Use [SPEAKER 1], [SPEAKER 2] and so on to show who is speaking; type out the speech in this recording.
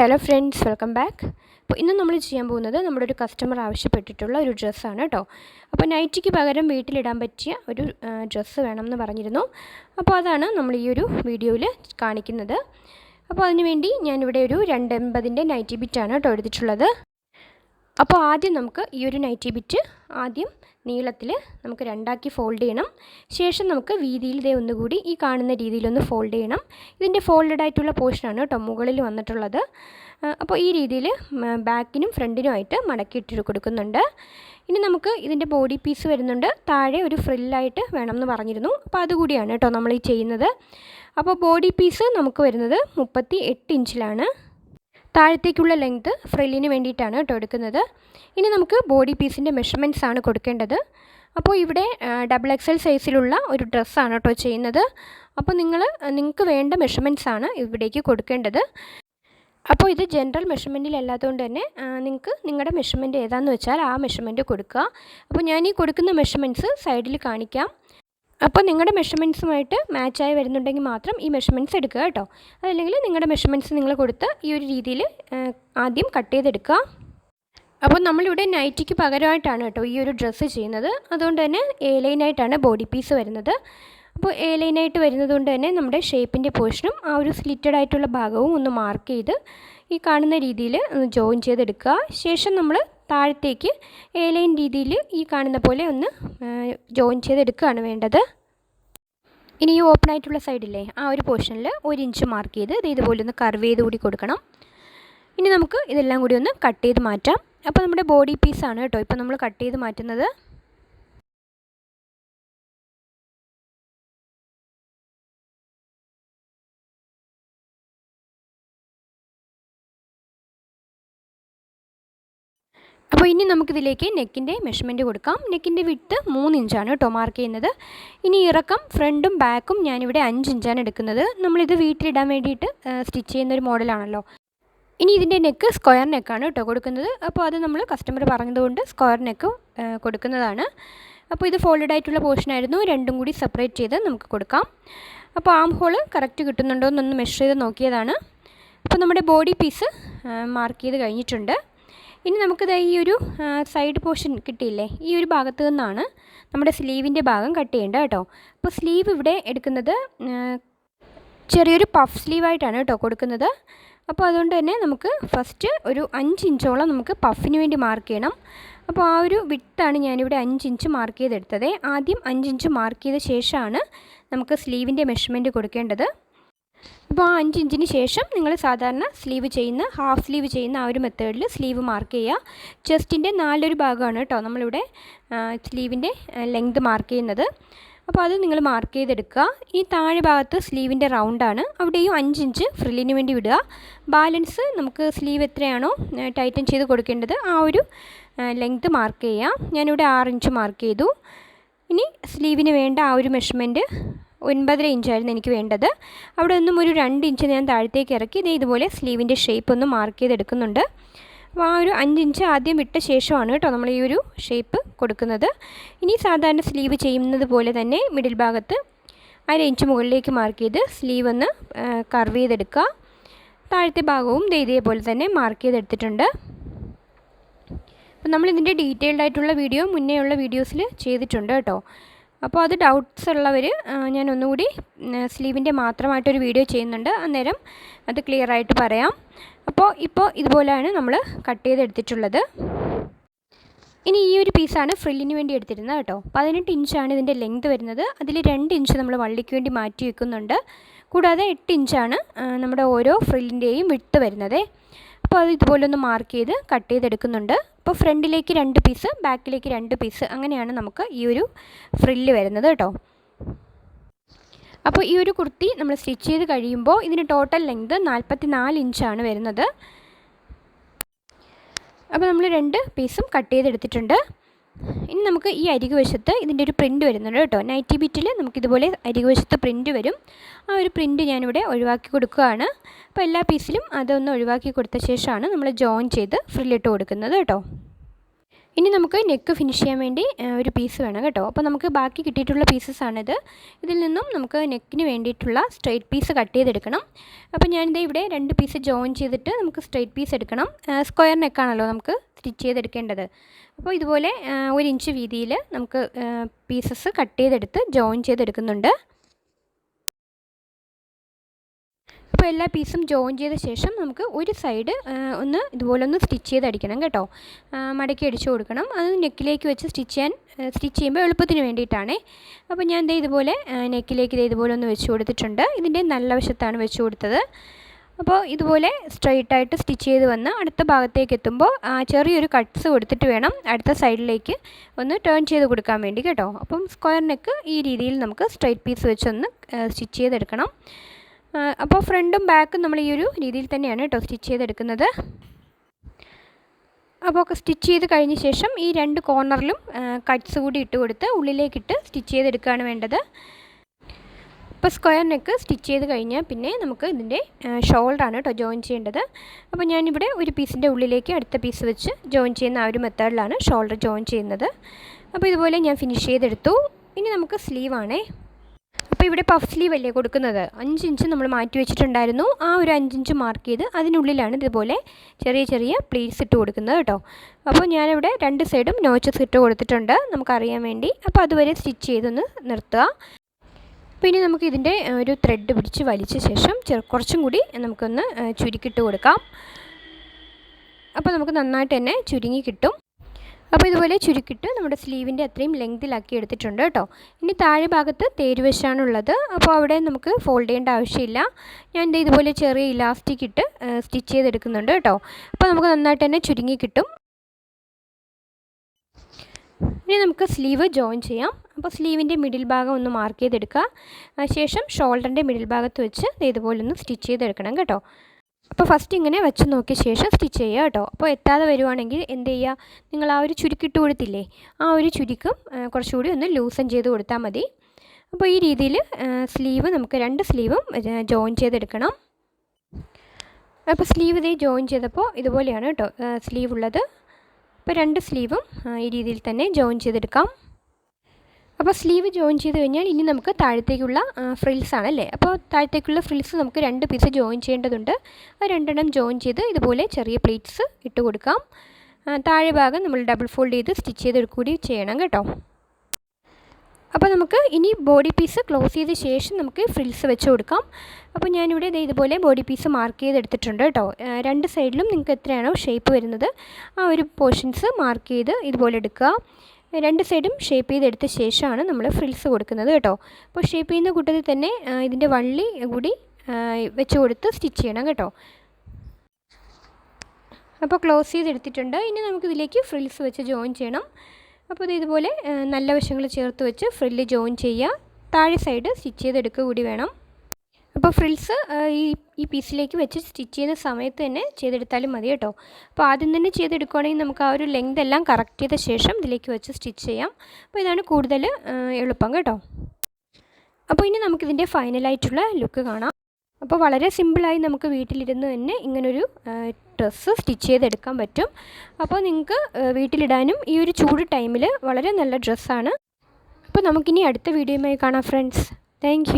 [SPEAKER 1] Hello friends welcome back അപ്പോൾ ഇന്ന് നമ്മൾ ചെയ്യാൻ പോകുന്നത് നമ്മുടെ ഒരു കസ്റ്റമർ ആവശ്യപ്പെട്ടിട്ടുള്ള ഒരു ഡ്രസ്സാണ് കേട്ടോ അപ്പോൾ നൈറ്റിക്ക് പകരം വീട്ടിലിടാൻ പറ്റിയ ഒരു ഡ്രസ്സ് വേണമെന്ന് പറഞ്ഞിരുന്നു. അപ്പോൾ അതാണ് നമ്മൾ ഈ ഒരു വീഡിയോയിൽ കാണിക്കുന്നത്. അപ്പോൾ അതിനുവേണ്ടി ഞാനിവിടെ ഒരു രണ്ടെൺപതിന്റെ നൈറ്റി ബിറ്റാണ് കേട്ടോ എടുത്തിട്ടുള്ളത്. അപ്പോൾ ആദ്യം നമുക്ക് ഈ ഒരു നൈറ്റി ബിറ്റ് ആദ്യം നീളത്തിൽ നമുക്ക് രണ്ടാക്കി ഫോൾഡ് ചെയ്യണം. ശേഷം നമുക്ക് വീതിയിൽ ഇതേ ഒന്നുകൂടി ഈ കാണുന്ന രീതിയിലൊന്ന് ഫോൾഡ് ചെയ്യണം. ഇതിന്റെ ഫോൾഡഡ് ആയിട്ടുള്ള പോർഷനാണ് കേട്ടോ മുകളിൽ വന്നിട്ടുള്ളത്. അപ്പോൾ ഈ രീതിയിൽ ബാക്കിനും ഫ്രണ്ടിനുമായിട്ട് മടക്കിയിട്ട് കൊടുക്കുന്നുണ്ട്. ഇനി നമുക്ക് ഇതിന്റെ ബോഡി പീസ് വരുന്നുണ്ട്. താഴെ ഒരു ഫ്രില്ലായിട്ട് വേണമെന്ന് പറഞ്ഞിരുന്നു. അപ്പോൾ അതുകൂടിയാണ് കേട്ടോ നമ്മൾ ഈ ചെയ്യുന്നത്. അപ്പോൾ ബോഡി പീസ് നമുക്ക് വരുന്നത് മുപ്പത്തി എട്ട് ഇഞ്ചിലാണ്. താഴത്തേക്കുള്ള ലെങ്ത് ഫ്രില്ലിന് വേണ്ടിയിട്ടാണ് കേട്ടോ എടുക്കുന്നത്. ഇനി നമുക്ക് ബോഡി പീസിന്റെ മെഷർമെന്റ്സ് ആണ് കൊടുക്കേണ്ടത്. അപ്പോൾ ഇവിടെ ഡബിൾ എക്സൽ സൈസിലുള്ള ഒരു ഡ്രസ്സാണ് കേട്ടോ ചെയ്യുന്നത്. അപ്പോൾ നിങ്ങൾ നിങ്ങൾക്ക് വേണ്ട മെഷർമെന്റ്സ് ആണ് ഇവിടേക്ക് കൊടുക്കേണ്ടത്. അപ്പോൾ ഇത് ജനറൽ മെഷർമെന്റിലല്ലാത്തതുകൊണ്ട് തന്നെ നിങ്ങൾക്ക് നിങ്ങളുടെ മെഷർമെന്റ് ഏതാണെന്ന് വെച്ചാൽ ആ മെഷർമെന്റ് കൊടുക്കുക. അപ്പോൾ ഞാൻ ഈ കൊടുക്കുന്ന മെഷർമെന്റ്സ് സൈഡിൽ കാണിക്കാം. അപ്പോൾ നിങ്ങളുടെ മെഷർമെന്റ്സുമായിട്ട് മാച്ചായി വരുന്നുണ്ടെങ്കിൽ മാത്രം ഈ മെഷർമെന്റ്സ് എടുക്കുക കേട്ടോ. അതല്ലെങ്കിൽ നിങ്ങളുടെ മെഷർമെന്റ്സ് നിങ്ങൾ കൊടുത്ത് ഈ ഒരു രീതിയിൽ ആദ്യം കട്ട് ചെയ്തെടുക്കുക. അപ്പോൾ നമ്മളിവിടെ നൈറ്റിക്ക് പകരമായിട്ടാണ് കേട്ടോ ഈ ഒരു ഡ്രസ്സ് ചെയ്യുന്നത്. അതുകൊണ്ട് തന്നെ എ ലൈനായിട്ടാണ് ബോഡി പീസ് വരുന്നത്. അപ്പോൾ എ ലൈനായിട്ട് വരുന്നത് കൊണ്ട് തന്നെ നമ്മുടെ ഷേപ്പിന്റെ പോർഷനും ആ ഒരു സ്ലിറ്റഡ് ആയിട്ടുള്ള ഭാഗവും ഒന്ന് മാർക്ക് ചെയ്ത് ഈ കാണുന്ന രീതിയിൽ ഒന്ന് ജോയിൻ ചെയ്തെടുക്കുക. ശേഷം നമ്മൾ താഴത്തേക്ക് എ ലൈൻ രീതിയിൽ ഈ കാണുന്ന പോലെ ഒന്ന് ജോയിൻ ചെയ്തെടുക്കുകയാണ് വേണ്ടത്. ഇനി ഈ ഓപ്പൺ ആയിട്ടുള്ള സൈഡില്ലേ ആ ഒരു പോർഷനിൽ ഒരു ഇഞ്ച് മാർക്ക് ചെയ്ത് ഇത് ഇതുപോലെ ഒന്ന് കർവ് ചെയ്ത് കൂടി കൊടുക്കണം. ഇനി നമുക്ക് ഇതെല്ലാം കൂടി ഒന്ന് കട്ട് ചെയ്ത് മാറ്റാം. അപ്പോൾ നമ്മുടെ ബോഡി പീസാണ് കേട്ടോ ഇപ്പോൾ നമ്മൾ കട്ട് ചെയ്ത് മാറ്റുന്നത്. അപ്പോൾ ഇനി നമുക്കിതിലേക്ക് നെക്കിന്റെ മെഷർമെന്റ് കൊടുക്കാം. നെക്കിന്റെ വിട്ട് മൂന്ന് ഇഞ്ചാണ് കേട്ടോ മാർക്ക് ചെയ്യുന്നത്. ഇനി ഇറക്കം ഫ്രണ്ടും ബാക്കും ഞാനിവിടെ അഞ്ച് ഇഞ്ചാണ് എടുക്കുന്നത്. നമ്മളിത് വീട്ടിലിടാൻ വേണ്ടിയിട്ട് സ്റ്റിച്ച് ചെയ്യുന്ന ഒരു മോഡലാണല്ലോ ഇനി ഇതിന്റെ നെക്ക് സ്ക്വയർ നെക്കാണ് കേട്ടോ കൊടുക്കുന്നത്. അപ്പോൾ അത് നമ്മൾ കസ്റ്റമർ പറഞ്ഞതുകൊണ്ട് സ്ക്വയർ നെക്ക് കൊടുക്കുന്നതാണ്. അപ്പോൾ ഇത് ഫോൾഡഡ് ആയിട്ടുള്ള പോർഷൻ ആയിരുന്നു. രണ്ടും കൂടി സെപ്പറേറ്റ് ചെയ്ത് നമുക്ക് കൊടുക്കാം. അപ്പോൾ ആം ഹോൾ കറക്റ്റ് കിട്ടുന്നുണ്ടോ എന്നൊന്ന് മെഷർ ചെയ്ത് നോക്കിയതാണ്. അപ്പോൾ നമ്മുടെ ബോഡി പീസ് മാർക്ക് ചെയ്ത് കഴിഞ്ഞിട്ടുണ്ട്. ഇനി നമുക്കിത് ഈ ഒരു സൈഡ് പോർഷൻ കിട്ടിയില്ലേ? ഈ ഒരു ഭാഗത്ത് നിന്നാണ് നമ്മുടെ സ്ലീവിന്റെ ഭാഗം കട്ട് ചെയ്യേണ്ടത് കേട്ടോ. അപ്പോൾ സ്ലീവ് ഇവിടെ എടുക്കുന്നത് ചെറിയൊരു പഫ് സ്ലീവായിട്ടാണ് കേട്ടോ കൊടുക്കുന്നത്. അപ്പോൾ അതുകൊണ്ട് തന്നെ നമുക്ക് ഫസ്റ്റ് ഒരു അഞ്ച് ഇഞ്ചോളം നമുക്ക് പഫിന് വേണ്ടി മാർക്ക് ചെയ്യണം. അപ്പോൾ ആ ഒരു വിട്ടാണ് ഞാനിവിടെ അഞ്ച് ഇഞ്ച് മാർക്ക് ചെയ്തെടുത്തത്. ആദ്യം അഞ്ച് ഇഞ്ച് മാർക്ക് ചെയ്ത ശേഷമാണ് നമുക്ക് സ്ലീവിന്റെ മെഷർമെന്റ് കൊടുക്കേണ്ടത്. അപ്പോൾ ആ അഞ്ച് ഇഞ്ചിന് ശേഷം നിങ്ങൾ സാധാരണ സ്ലീവ് ചെയ്യുന്ന ഹാഫ് സ്ലീവ് ചെയ്യുന്ന ആ ഒരു മെത്തേഡിൽ സ്ലീവ് മാർക്ക് ചെയ്യുക. ചെസ്റ്റിന്റെ നാലൊരു ഭാഗമാണ് കേട്ടോ നമ്മളിവിടെ സ്ലീവിന്റെ ലെങ്ത് മാർക്ക് ചെയ്യുന്നത്. അപ്പോൾ അത് നിങ്ങൾ മാർക്ക് ചെയ്തെടുക്കുക. ഈ താഴെ ഭാഗത്ത് സ്ലീവിന്റെ റൗണ്ടാണ്. അവിടെയും അഞ്ച് ഇഞ്ച് ഫ്രില്ലിന് വേണ്ടി വിടുക. ബാലൻസ് നമുക്ക് സ്ലീവ് എത്രയാണോ ടൈറ്റൻ ചെയ്ത് കൊടുക്കേണ്ടത് ആ ഒരു ലെങ്ത് മാർക്ക് ചെയ്യാം ഞാനിവിടെ ആറ് ഇഞ്ച് മാർക്ക് ചെയ്തു. ഇനി സ്ലീവിന് വേണ്ട ആ ഒരു മെഷർമെന്റ് ഒൻപതര ഇഞ്ചായിരുന്നു എനിക്ക് വേണ്ടത്. അവിടെ നിന്നും ഒരു രണ്ട് ഇഞ്ച് ഞാൻ താഴത്തേക്ക് ഇറക്കി ഇതേ ഇതുപോലെ സ്ലീവിന്റെ ഷേപ്പ് ഒന്ന് മാർക്ക് ചെയ്തെടുക്കുന്നുണ്ട്. അപ്പോൾ ആ ഒരു അഞ്ച് ഇഞ്ച് ആദ്യം വിട്ട ശേഷമാണ് കേട്ടോ നമ്മൾ ഈ ഒരു ഷേപ്പ് കൊടുക്കുന്നത്. ഇനി സാധാരണ സ്ലീവ് ചെയ്യുന്നത് പോലെ തന്നെ മിഡിൽ ഭാഗത്ത് അര ഇഞ്ച് മുകളിലേക്ക് മാർക്ക് ചെയ്ത് സ്ലീവ് ഒന്ന് കർവ് ചെയ്തെടുക്കുക. താഴത്തെ ഭാഗവും ഇതേപോലെ തന്നെ മാർക്ക് ചെയ്തെടുത്തിട്ടുണ്ട്. അപ്പോൾ നമ്മളിതിന്റെ ഡീറ്റെയിൽഡ് ആയിട്ടുള്ള വീഡിയോ മുന്നേ ഉള്ള വീഡിയോസിൽ ചെയ്തിട്ടുണ്ട് കേട്ടോ. അപ്പോൾ അത് ഡൗട്ട്സ് ഉള്ളവർ ഞാൻ ഒന്നുകൂടി സ്ലീവിന്റെ മാത്രമായിട്ടൊരു വീഡിയോ ചെയ്യുന്നുണ്ട്. അന്നേരം അത് ക്ലിയർ ആയിട്ട് പറയാം. അപ്പോൾ ഇപ്പോൾ ഇതുപോലെയാണ് നമ്മൾ കട്ട് ചെയ്തെടുത്തിട്ടുള്ളത്. ഇനി ഈ ഒരു പീസാണ് ഫ്രില്ലിന് വേണ്ടി എടുത്തിരുന്നത് കേട്ടോ. പതിനെട്ട് ഇഞ്ചാണ് ഇതിന്റെ ലെങ്ത് വരുന്നത്. അതിൽ രണ്ട് ഇഞ്ച് നമ്മൾ വള്ളിക്ക് വേണ്ടി മാറ്റി വെക്കുന്നുണ്ട്. കൂടാതെ എട്ട് ഇഞ്ചാണ് നമ്മുടെ ഓരോ ഫ്രില്ലിന്റെയും വിട്ട് വരുന്നത്. അപ്പോൾ അത് ഇതുപോലെ ഒന്ന് മാർക്ക് ചെയ്ത് കട്ട് ചെയ്തെടുക്കുന്നുണ്ട്. അപ്പോൾ ഫ്രണ്ടിലേക്ക് രണ്ട് പീസ് ബാക്കിലേക്ക് രണ്ട് പീസ് അങ്ങനെയാണ് നമുക്ക് ഈ ഒരു ഫ്രില്ല് വരുന്നത് കേട്ടോ. അപ്പോൾ ഈ ഒരു കുർത്തി നമ്മൾ സ്റ്റിച്ച് ചെയ്ത് കഴിയുമ്പോൾ ഇതിന് ടോട്ടൽ ലെങ്ത് നാൽപ്പത്തി നാല് ഇഞ്ചാണ് വരുന്നത്. അപ്പോൾ നമ്മൾ രണ്ട് പീസും കട്ട് ചെയ്തെടുത്തിട്ടുണ്ട്. ഇനി നമുക്ക് ഈ അരികു വശത്ത് ഇതിന്റെ ഒരു പ്രിന്റ് വരുന്നുണ്ട് കേട്ടോ. നൈറ്റി ബിറ്റിൽ നമുക്കിതുപോലെ അരികു വശത്ത് പ്രിന്റ് വരും. ആ ഒരു പ്രിന്റ് ഞാനിവിടെ ഒഴിവാക്കി കൊടുക്കുകയാണ്. അപ്പോൾ എല്ലാ പീസിലും അതൊന്ന് ഒഴിവാക്കി കൊടുത്ത ശേഷമാണ് നമ്മൾ ജോയിൻ ചെയ്ത് ഫ്രില്ലിട്ട് കൊടുക്കുന്നത് കേട്ടോ. ഇനി നമുക്ക് നെക്ക് ഫിനിഷ് ചെയ്യാൻ വേണ്ടി ഒരു പീസ് വേണം കേട്ടോ. അപ്പോൾ നമുക്ക് ബാക്കി കിട്ടിയിട്ടുള്ള പീസസ് ആണിത്. ഇതിൽ നിന്നും നമുക്ക് നെക്കിന് വേണ്ടിയിട്ടുള്ള സ്ട്രെയിറ്റ് പീസ് കട്ട് ചെയ്തെടുക്കണം. അപ്പോൾ ഞാനിത് ഇവിടെ രണ്ട് പീസ് ജോയിൻ ചെയ്തിട്ട് നമുക്ക് സ്ട്രെയിറ്റ് പീസ് എടുക്കണം. സ്ക്വയർ നെക്കാണല്ലോ നമുക്ക് സ്റ്റിച്ച് ചെയ്തെടുക്കേണ്ടത്. അപ്പോൾ ഇതുപോലെ ഒരു ഇഞ്ച് വീതിയിൽ നമുക്ക് പീസസ് കട്ട് ചെയ്തെടുത്ത് ജോയിൻ ചെയ്തെടുക്കുന്നുണ്ട്. അപ്പോൾ എല്ലാ പീസും ജോയിൻ ചെയ്ത ശേഷം നമുക്ക് ഒരു സൈഡ് ഒന്ന് ഇതുപോലെ ഒന്ന് സ്റ്റിച്ച് ചെയ്ത് അടിക്കണം കേട്ടോ മടക്കി അടിച്ചു കൊടുക്കണം. അത് നെക്കിലേക്ക് വെച്ച് സ്റ്റിച്ച് ചെയ്യാൻ സ്റ്റിച്ച് ചെയ്യുമ്പോൾ എളുപ്പത്തിന് വേണ്ടിയിട്ടാണേ. അപ്പോൾ ഞാൻ ഇതേ ഇതുപോലെ നെക്കിലേക്ക് ഇതേ ഇതുപോലെ ഒന്ന് വെച്ച് കൊടുത്തിട്ടുണ്ട്. ഇതിന്റെ നല്ല വശത്താണ് വെച്ച് കൊടുത്തത്. അപ്പോൾ ഇതുപോലെ സ്ട്രെയിറ്റ് ആയിട്ട് സ്റ്റിച്ച് ചെയ്ത് വന്ന് അടുത്ത ഭാഗത്തേക്ക് എത്തുമ്പോൾ ചെറിയൊരു കട്ട്സ് കൊടുത്തിട്ട് വേണം അടുത്ത സൈഡിലേക്ക് ഒന്ന് ടേൺ ചെയ്ത് കൊടുക്കാൻ വേണ്ടി കേട്ടോ. അപ്പം സ്ക്വയർ നെക്ക് ഈ രീതിയിൽ നമുക്ക് സ്ട്രെയിറ്റ് പീസ് വെച്ചൊന്ന് സ്റ്റിച്ച് ചെയ്തെടുക്കണം. അപ്പോൾ ഫ്രണ്ടും ബാക്കും നമ്മൾ ഈ ഒരു രീതിയിൽ തന്നെയാണ് കേട്ടോ സ്റ്റിച്ച് ചെയ്തെടുക്കുന്നത്. അപ്പോൾ സ്റ്റിച്ച് ചെയ്ത് കഴിഞ്ഞ ശേഷം ഈ രണ്ട് കോർണറിലും കട്ട്സ് കൂടി ഇട്ട് കൊടുത്ത് ഉള്ളിലേക്കിട്ട് സ്റ്റിച്ച് ചെയ്തെടുക്കുകയാണ് വേണ്ടത്. അപ്പോൾ സ്ക്വയർ നെക്ക് സ്റ്റിച്ച് ചെയ്ത് കഴിഞ്ഞാൽ പിന്നെ നമുക്ക് ഇതിന്റെ ഷോൾഡറാണ് കേട്ടോ ജോയിൻ ചെയ്യേണ്ടത്. അപ്പോൾ ഞാനിവിടെ ഒരു പീസിന്റെ ഉള്ളിലേക്ക് അടുത്ത പീസ് വെച്ച് ജോയിൻ ചെയ്യുന്ന ആ ഒരു മെത്തേഡിലാണ് ഷോൾഡർ ജോയിൻ ചെയ്യുന്നത്. അപ്പോൾ ഇതുപോലെ ഞാൻ ഫിനിഷ് ചെയ്തെടുത്തു. ഇനി നമുക്ക് സ്ലീവാണേ. അപ്പോൾ ഇവിടെ പഫ് സ്ലീവ് അല്ലേ കൊടുക്കുന്നത്? അഞ്ച് ഇഞ്ച് നമ്മൾ മാറ്റി വെച്ചിട്ടുണ്ടായിരുന്നു. ആ ഒരു അഞ്ചിഞ്ച് മാർക്ക് ചെയ്ത് അതിനുള്ളിലാണ് ഇതുപോലെ ചെറിയ ചെറിയ പ്ലീറ്റ്സ് ഇട്ട് കൊടുക്കുന്നത് കേട്ടോ. അപ്പോൾ ഞാനിവിടെ രണ്ട് സൈഡും നോച്ചസ് ഇട്ട് കൊടുത്തിട്ടുണ്ട് നമുക്കറിയാൻ വേണ്ടി. അപ്പോൾ അതുവരെ സ്റ്റിച്ച് ചെയ്തൊന്ന് നിർത്തുക. ഇനി നമുക്ക് ഇതിന്റെ ഒരു ത്രെഡ് പിടിച്ച് വലിച്ച ശേഷം ചെറു കുറച്ചും കൂടി നമുക്കൊന്ന് ചുരുക്കിട്ട് കൊടുക്കാം. അപ്പോൾ നമുക്ക് നന്നായിട്ട് തന്നെ ചുരുങ്ങി കിട്ടും. അപ്പോൾ ഇതുപോലെ ചുരുക്കിട്ട് നമ്മുടെ സ്ലീവിന്റെ അത്രയും ലെങ്തിലാക്കി എടുത്തിട്ടുണ്ട് കേട്ടോ. ഇനി താഴെ ഭാഗത്ത് തേരുവശാണുള്ളത് അപ്പോൾ അവിടെ നമുക്ക് ഫോൾഡ് ചെയ്യേണ്ട ആവശ്യമില്ല. ഞാൻ ഇത് ഇതുപോലെ ചെറിയ ഇലാസ്റ്റിക് ഇട്ട് സ്റ്റിച്ച് ചെയ്തെടുക്കുന്നുണ്ട് കേട്ടോ. അപ്പോൾ നമുക്ക് നന്നായിട്ട് തന്നെ ചുരുങ്ങി കിട്ടും. ഇനി നമുക്ക് സ്ലീവ് ജോയിൻ ചെയ്യാം. അപ്പോൾ സ്ലീവിന്റെ മിഡിൽ ഭാഗം ഒന്ന് മാർക്ക് ചെയ്തെടുക്കുക. ശേഷം ഷോൾഡറിന്റെ മിഡിൽ ഭാഗത്ത് വെച്ച് ഇതുപോലെ ഒന്ന് സ്റ്റിച്ച് ചെയ്തെടുക്കണം കേട്ടോ. അപ്പോൾ ഫസ്റ്റ് ഇങ്ങനെ വെച്ച് നോക്കിയ ശേഷം സ്റ്റിച്ച് ചെയ്യുക കേട്ടോ. അപ്പോൾ എത്താതെ വരുവാണെങ്കിൽ എന്ത് ചെയ്യുക? നിങ്ങൾ ആ ഒരു ചുരുക്കിട്ട് കൊടുത്തില്ലേ? ആ ഒരു ചുരുക്കും കുറച്ചുകൂടി ഒന്ന് ലൂസൺ ചെയ്ത് കൊടുത്താൽ മതി. അപ്പോൾ ഈ രീതിയിൽ സ്ലീവ് നമുക്ക് രണ്ട് സ്ലീവും ജോയിൻ ചെയ്തെടുക്കണം. അപ്പോൾ സ്ലീവ് ഇതേ ജോയിൻ ചെയ്തപ്പോൾ ഇതുപോലെയാണ് കേട്ടോ സ്ലീവ് ഉള്ളത്. അപ്പോൾ രണ്ട് സ്ലീവും ഈ രീതിയിൽ തന്നെ ജോയിൻ ചെയ്തെടുക്കാം. അപ്പോൾ സ്ലീവ് ജോയിൻ ചെയ്ത് കഴിഞ്ഞാൽ ഇനി നമുക്ക് താഴത്തേക്കുള്ള ഫ്രിൽസ് ആണല്ലേ അപ്പോൾ താഴത്തേക്കുള്ള ഫ്രിൽസ് നമുക്ക് രണ്ട് പീസ് ജോയിൻ ചെയ്യേണ്ടതുണ്ട്. ആ രണ്ടെണ്ണം ജോയിൻ ചെയ്ത് ഇതുപോലെ ചെറിയ പ്ലേറ്റ്സ് ഇട്ട് കൊടുക്കാം. താഴെ ഭാഗം നമ്മൾ ഡബിൾ ഫോൾഡ് ചെയ്ത് സ്റ്റിച്ച് ചെയ്ത് കൂടി ചെയ്യണം കേട്ടോ. അപ്പോൾ നമുക്ക് ഇനി ബോഡി പീസ് ക്ലോസ് ചെയ്ത ശേഷം നമുക്ക് ഫ്രിൽസ് വെച്ച് കൊടുക്കാം. അപ്പോൾ ഞാനിവിടെ ഇതുപോലെ ബോഡി പീസ് മാർക്ക് ചെയ്തെടുത്തിട്ടുണ്ട് കേട്ടോ. രണ്ട് സൈഡിലും നിങ്ങൾക്ക് എത്രയാണോ ഷേപ്പ് വരുന്നത് ആ ഒരു പോർഷൻസ് മാർക്ക് ചെയ്ത് ഇതുപോലെ എടുക്കുക. രണ്ട് സൈഡും ഷേപ്പ് ചെയ്തെടുത്ത ശേഷമാണ് നമ്മൾ ഫ്രിൽസ് കൊടുക്കുന്നത് കേട്ടോ. അപ്പോൾ ഷേപ്പ് ചെയ്യുന്ന കൂട്ടത്തിൽ തന്നെ ഇതിന്റെ വള്ളി കൂടി വെച്ച് കൊടുത്ത് സ്റ്റിച്ച് ചെയ്യണം കേട്ടോ. അപ്പോൾ ക്ലോസ് ചെയ്തെടുത്തിട്ടുണ്ട്. ഇനി നമുക്കിതിലേക്ക് ഫ്രിൽസ് വെച്ച് ജോയിൻ ചെയ്യണം. അപ്പോൾ ഇത് ഇതുപോലെ നല്ല വശങ്ങൾ ചേർത്ത് വെച്ച് ഫ്രില്ല് ജോയിൻ ചെയ്യുക. താഴെ സൈഡ് സ്റ്റിച്ച് ചെയ്തെടുക്കുക കൂടി വേണം. അപ്പോൾ ഫ്രിൽസ് ഈ ഈ പീസിലേക്ക് വെച്ച് സ്റ്റിച്ച് ചെയ്യുന്ന സമയത്ത് തന്നെ ചെയ്തെടുത്താലും മതി കേട്ടോ. അപ്പോൾ ആദ്യം തന്നെ ചെയ്തെടുക്കുകയാണെങ്കിൽ നമുക്ക് ആ ഒരു ലെങ്ത് എല്ലാം കറക്റ്റ് ചെയ്ത ശേഷം ഇതിലേക്ക് വെച്ച് സ്റ്റിച്ച് ചെയ്യാം. അപ്പോൾ ഇതാണ് കൂടുതൽ എളുപ്പം കേട്ടോ. അപ്പോൾ ഇനി നമുക്കിതിന്റെ ഫൈനലായിട്ടുള്ള ലുക്ക് കാണാം. അപ്പോൾ വളരെ സിമ്പിളായി നമുക്ക് വീട്ടിലിരുന്ന് തന്നെ ഇങ്ങനൊരു ഡ്രസ്സ് സ്റ്റിച്ച് ചെയ്തെടുക്കാൻ പറ്റും. അപ്പോൾ നിങ്ങൾക്ക് വീട്ടിലിടാനും ഈ ഒരു ചൂട് ടൈമിൽ വളരെ നല്ല ഡ്രസ്സാണ് അപ്പോൾ നമുക്കിനി അടുത്ത വീഡിയോയുമായി കാണാം ഫ്രണ്ട്സ് താങ്ക്